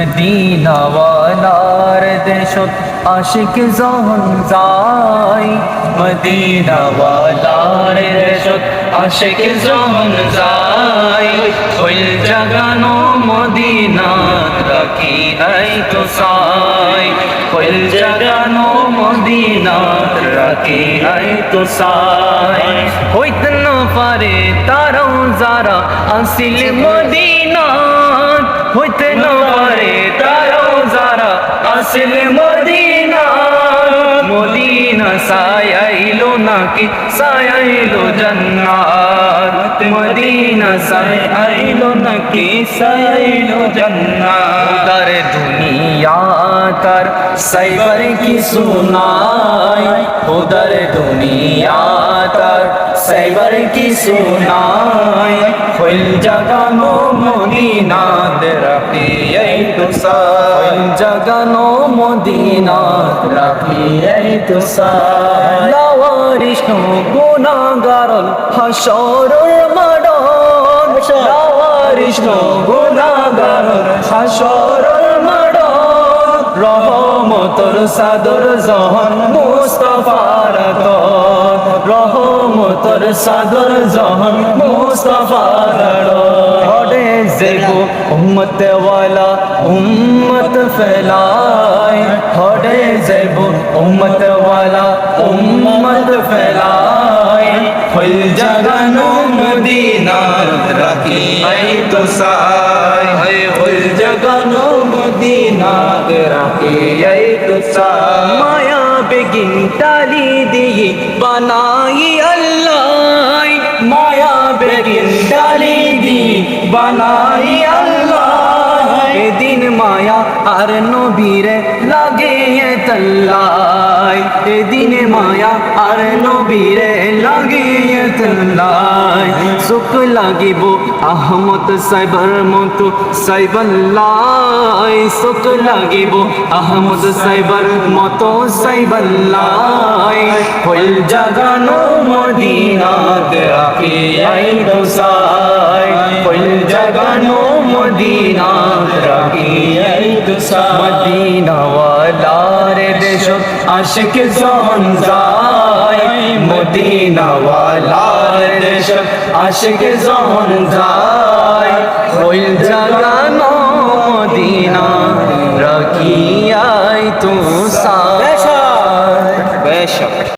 মদিনাওয়ালার দেশত আশিক যখন যায়। মদিনাওয়ালার দেশত আশিক যখন যায়। ওই জাগানো মদিনা রাখি হাই তো সাই। ওই জাগানো মদিনা রাখি হাই তো সাই। হইত না পারে তারাও যারা আসিল মদিনা। হইতে না পারে তারাও যারা আসিল মদিনা। মদিনা সায়াইলো নাকি? সায়াইলো জান্নাত। মদিনা সায়াইলো নাকি? সায়াইলো জান্নাত। তার দুনিয়া তার সাইবার কি সুনাই উদার দুনিয়া তার সাইবার কি সুনাই হইল জাগানো মদিনাত রাখি এই তো সাই রাখি এই তো সাই লাওয়ারিশ গুনাহগারল হাসরুল মাডন লাওয়ারিশ গুনাহগারল হাসরুল মাডন রহমতর সাদর জহন মুস্তাফার দর রহমতর সাদর জহন মুস্তাফার জেবো উম্মত ওয়ালা উম্মত ফেলায় হডে জেবো উম্মত ওয়ালা উম্মত ফেলায় হল জাগানো মদিনার রাখি আই তো সাই হল জাগানো মদিনার রাখি আই তো সাই মায়া বেগিন তালি দিয়ে বানাই আল্লাহ মায়া বেগিন ডালি দি বানাই আল্লাহ। এদিন মায়া আর নবীরে লাগে তল্লাই এদিন মায়া আর নবীরে লাগে তল্লাই সুখ লাগিব আহমদ সাইবার মতো সাইবাল্লাই সুখ লাগিব আহমদ সাইবার মতো সাইবাল্লাই হইল জাগানো মদিনাত রাখি আই দোসাই হইল জাগানো মদিনাত রাখি আই দোসাই মদিনা ওয়ালার দেশত আশিক জন যায়। মদিনা ওয়ালার দেশত আশিক জন যায়। হইল জাগানো মদিনা রাখি আই তো বেশক